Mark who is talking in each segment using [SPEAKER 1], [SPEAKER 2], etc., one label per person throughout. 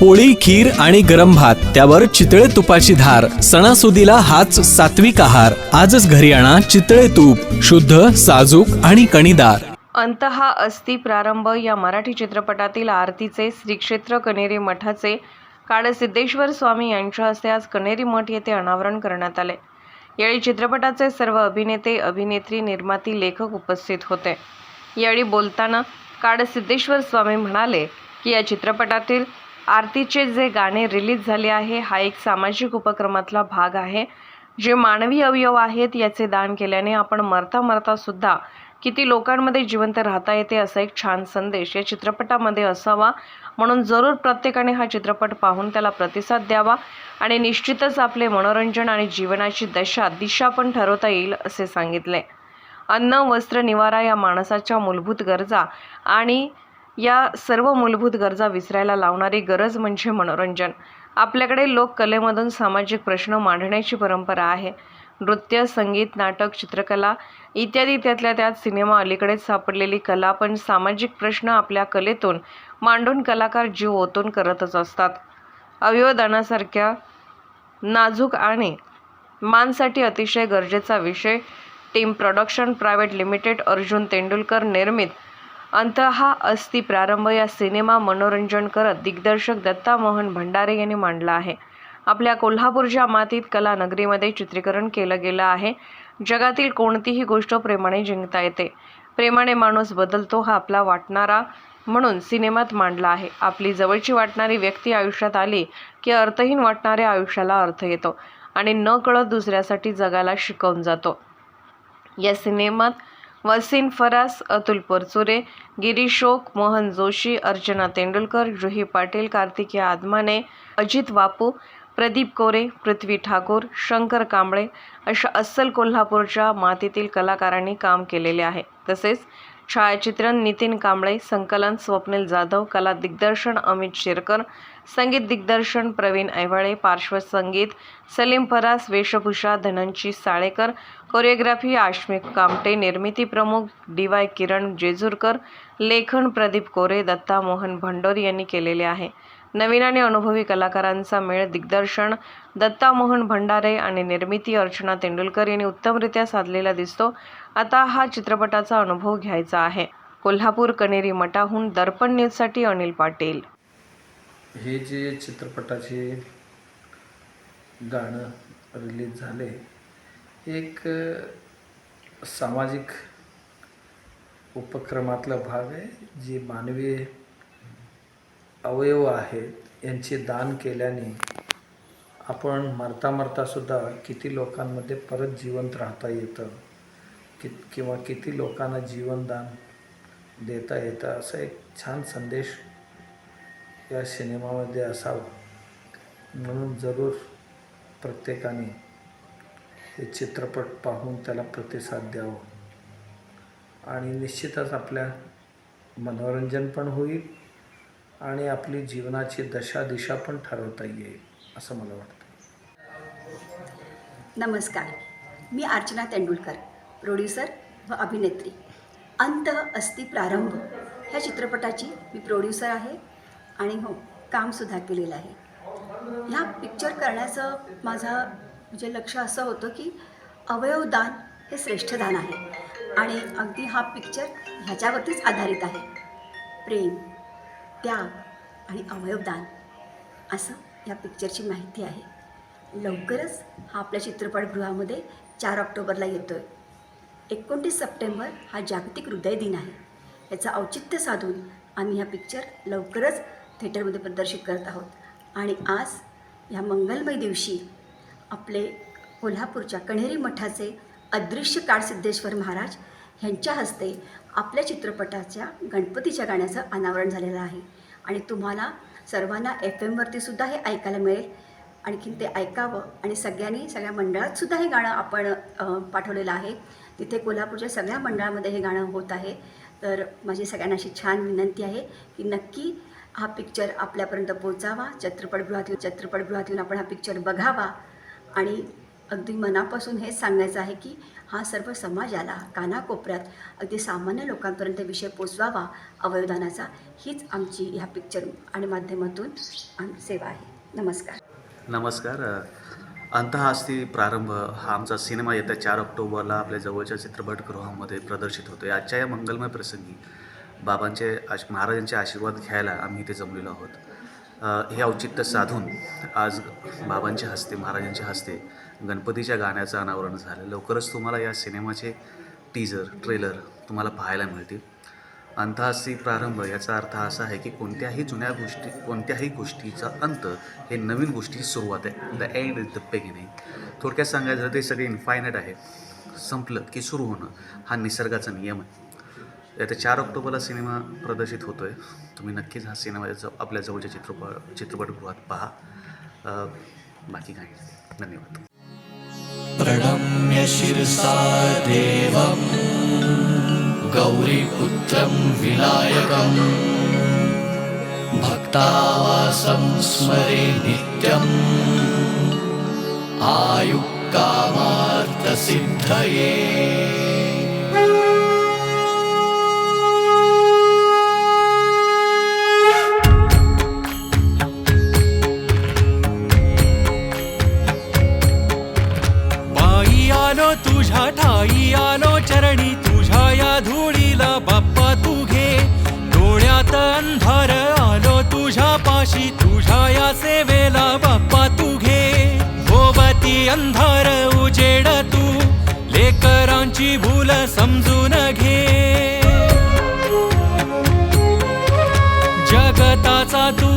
[SPEAKER 1] पोळी खीर आणि गरम भात त्यावर चितळे तुपाची धार सणासुदीला हाच सात्विक आहार. आजच घरी आणा चितळे तूप शुद्ध साजूक आणि कणीदार.
[SPEAKER 2] अंत हा अस्ति प्रारंभ या मराठी चित्रपटातील आरतीचे श्री क्षेत्र कनेरी मठाचे काळसिद्धेश्वर स्वामी यांच्या हस्ते आज कनेरी मठ येथे अनावरण करण्यात आले. यावेळी चित्रपटाचे सर्व अभिनेते अभिनेत्री निर्माती लेखक उपस्थित होते. यावेळी बोलताना काळसिद्धेश्वर स्वामी म्हणाले की या चित्रपटातील आरतीचे जे गाणे रिलीज झाले आहे हा एक सामाजिक उपक्रमातला भाग आहे. जे मानवी अवयव आहेत याचे दान केल्याने आपण मरता मरता सुद्धा किती लोकांमध्ये जिवंत राहता येते असा एक छान संदेश या चित्रपटामध्ये असावा. म्हणून जरूर प्रत्येकाने हा चित्रपट पाहून त्याला प्रतिसाद द्यावा आणि निश्चितच आपले मनोरंजन आणि जीवनाची दशा दिशा पण ठरवता येईल असे सांगितले. अन्न वस्त्र निवारा या माणसाच्या मूलभूत गरजा आणि या सर्व मूलभूत गरजा विसरायला लावणारी गरज म्हणजे मनोरंजन. आपल्याकडे लोककलेमधून सामाजिक प्रश्न मांडण्याची परंपरा आहे. नृत्य संगीत नाटक चित्रकला इत्यादी त्यातल्या त्यात सिनेमा अलीकडेच सापडलेली कला पण सामाजिक प्रश्न आपल्या कलेतून मांडून कलाकार जीव ओतून करतच असतात. अवयवदानासारख्या नाजूक आणि मानसाठी अतिशय गरजेचा विषय team production private limited Arjun Tendulkar निर्मित अंत हा अस्ति प्रारंभ या सिनेमा मनोरंजन करत दिग्दर्शक दत्ता मोहन भंडारे यांनी मांडला आहे. आपल्या कोल्हापूरच्या मातीत कला नगरीमध्ये चित्रीकरण केलं गेलं आहे. जगातील कोणतीही गोष्ट प्रेमाने जिंकता येते. प्रेमाने माणूस बदलतो हा आपला वाटणारा म्हणून सिनेमात मांडला आहे. आपली जवळची वाटणारी व्यक्ती आयुष्यात आली की अर्थहीन वाटणाऱ्या आयुष्याला अर्थ येतो आणि न कळत दुसऱ्यासाठी जगायला शिकवून जातो. या सिनेमात वसीन फरास अतुल परचुरे गिरीशोक मोहन जोशी अर्चना तेंडुलकर जुही पाटील कार्तिकेय आदमाने अजित वापू प्रदीप कोरे पृथ्वी ठाकूर शंकर कांबळे अशा अस्सल कोल्हापूरच्या मातीतील कलाकारांनी काम केलेले आहे. तसेच छायाचित्रण नितीन कांबळे संकलन स्वप्नील जाधव कला दिग्दर्शन अमित शिरकर संगीत दिग्दर्शन प्रवीण ऐवाळे पार्श्वसंगीत सलीम फरास वेशभूषा धनंजी साळेकर कोरिओग्राफी आश्मिक कामटे निर्मिती प्रमुख डी वाय किरण जेजूरकर लेखन प्रदीप कोरे दत्ता मोहन भंडोरी यांनी केलेले आहे. नवीन आणि अनुभवी कलाकारांचा मेळ दिग्दर्शन दत्ता मोहन भंडारे आणि निर्मिती अर्चना तेंडुलकर यांनी उत्तमरित्या साधलेला दिसतो. आता हा चित्रपटाचा अनुभव घ्यायचा आहे. कोल्हापूर कनेरी मठाहून दर्पण न्यूजसाठी अनिल पाटील.
[SPEAKER 3] हे जे चित्रपटाचे गाणं रिलीज झाले एक सामाजिक उपक्रमातला भाग आहे जे मानवी अवयव आहेत यांचे दान केल्याने आपण मरता मरतासुद्धा किती लोकांमध्ये परत जिवंत राहता येतं कि किंवा किती लोकांना जीवनदान देता येतं असा एक छान संदेश या सिनेमामध्ये असावा. म्हणून जरूर प्रत्येकाने हे चित्रपट पाहून त्याला प्रतिसाद द्यावं. आणि निश्चितच आपल्या मनोरंजन पण होईल आणि आपली जीवनाची दशा दिशा पण ठरवता येईल असं मला वाटतं.
[SPEAKER 4] नमस्कार. मी अर्चना तेंडुलकर प्रोड्युसर व अभिनेत्री. अंत अस्ति प्रारंभ. ह्या चित्रपटाची मी प्रोड्युसर आहे आणि हो कामसुद्धा केलेलं आहे. ह्या पिक्चर करण्याचं माझा म्हणजे लक्ष असं होतं की अवयवदान हे श्रेष्ठ दान आहे. आणि अगदी हा पिक्चर ह्याच्यावरतीच आधारित आहे. प्रेम त्याग आणि अवयवदान असं या पिक्चरची माहिती आहे. लवकरच हा आपल्या चित्रपटगृहामध्ये चार ऑक्टोबरला येतो आहे एकोणतीस सप्टेंबर हा जागतिक हृदय दिन आहे. याचं औचित्य साधून आम्ही हा पिक्चर लवकरच थिएटरमध्ये प्रदर्शित करत आहोत. आणि आज ह्या मंगलमय दिवशी आपले कोल्हापूरच्या कण्हेरी मठाचे अदृश्य काळसिद्धेश्वर महाराज ह्यांच्या हस्ते आपल्या चित्रपटाच्या गणपतीच्या गाण्याचं अनावरण झालेलं आहे. आणि तुम्हाला सर्वांना एफ एमवरती सुद्धा हे ऐकायला मिळेल. आणखीन ते ऐकावं आणि सगळ्यांनी सगळ्या मंडळात सुद्धा हे गाणं आपण पाठवलेलं आहे. तिथे कोल्हापूरच्या सगळ्या मंडळामध्ये हे गाणं होत आहे. तर माझी सगळ्यांना अशी छान विनंती आहे की नक्की हा पिक्चर आपल्यापर्यंत पोचावा चित्रपटगृहात येऊन चित्रपटगृहात येऊन आपण हा पिक्चर बघावा. आणि अगदी मनापासून हेच सांगायचं आहे की हा सर्व समाजाला कानाकोपऱ्यात अगदी सामान्य लोकांपर्यंत विषय पोचवावा अवयवदानाचा हीच आमची ह्या पिक्चर आणि माध्यमातून आम सेवा आहे. नमस्कार.
[SPEAKER 5] नमस्कार. अंतहास्ती प्रारंभ हा आमचा सिनेमा येत्या चार ऑक्टोबरला आपल्या जवळच्या चित्रपटगृहामध्ये प्रदर्शित होतो. आजच्या या मंगलमय प्रसंगी बाबांचे आश महाराजांचे आशीर्वाद घ्यायला आम्ही इथे जमलेलो आहोत. हे औचित्य साधून आज बाबांच्या हस्ते महाराजांच्या हस्ते गणपतीच्या गाण्याचं अनावरण झालं. लवकरच तुम्हाला या सिनेमाचे टीजर ट्रेलर तुम्हाला पाहायला मिळतील. अंतहासी प्रारंभ याचा अर्थ असा आहे की कोणत्याही जुन्या गोष्टी कोणत्याही गोष्टीचा अंत हे नवीन गोष्टीची सुरुवात आहे. The end is the beginning थोडक्यात सांगायचं ते सगळे इन्फायनेट आहे. संपलं की सुरू होणं हा निसर्गाचा नियम आहे. येत्या चार ऑक्टोबरला सिनेमा प्रदर्शित होतो आहे तुम्ही नक्कीच हा सिनेमा ज आपल्या जवळच्या चित्रपट चित्रपटगृहात पहा. बाकी काही नाही. धन्यवाद.
[SPEAKER 6] प्रणम्य शिरसा देवम् गौरीपुत्रं विनायकम् भक्तावासं स्मरे नित्यम् आयुक्कामार्थसिद्धये
[SPEAKER 1] तुझ्या पाशी तुझ्या या सेवेला बाप्पा तू घे. भोवती अंधार उजेड तू लेकरांची भूल समजून घे. जगताचा तू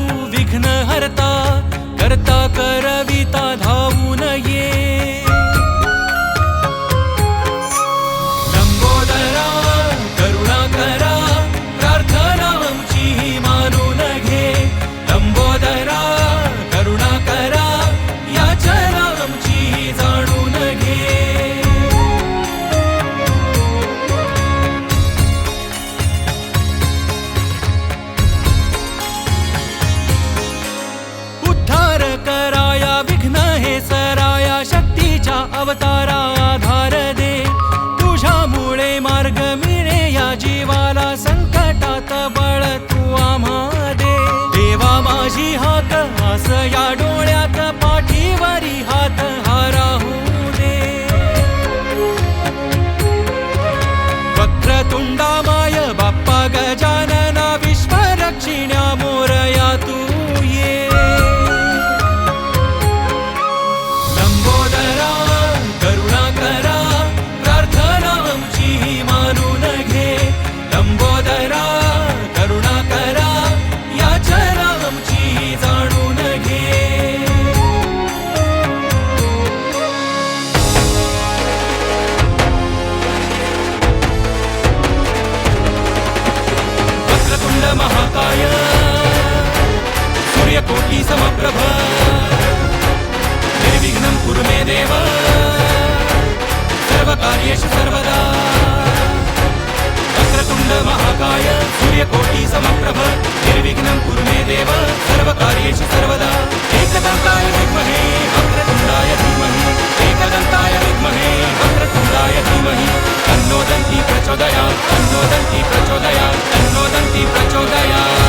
[SPEAKER 1] avatar. सूर्यकोटी समप्रभ. निर्विघ्नं कुरु मे देव. सर्वकार्येषु सर्वदा. वक्रतुंड महाकाय सूर्यकोटि समप्रभ. निर्विघ्नं कुरु मे देव. सर्वकार्येषु सर्वदा. एकदन्ताय विद्महे वक्रतुण्डाय धीमहि. एकदन्ताय विद्महे वक्रतुण्डाय धीमहि. तन्नो दन्ति प्रचोदयात् तन्नो दन्ति प्रचोदयात् तन्नो दन्ति प्रचोदयात्.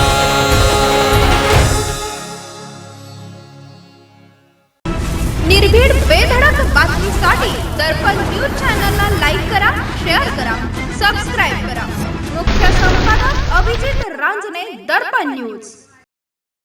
[SPEAKER 7] One News.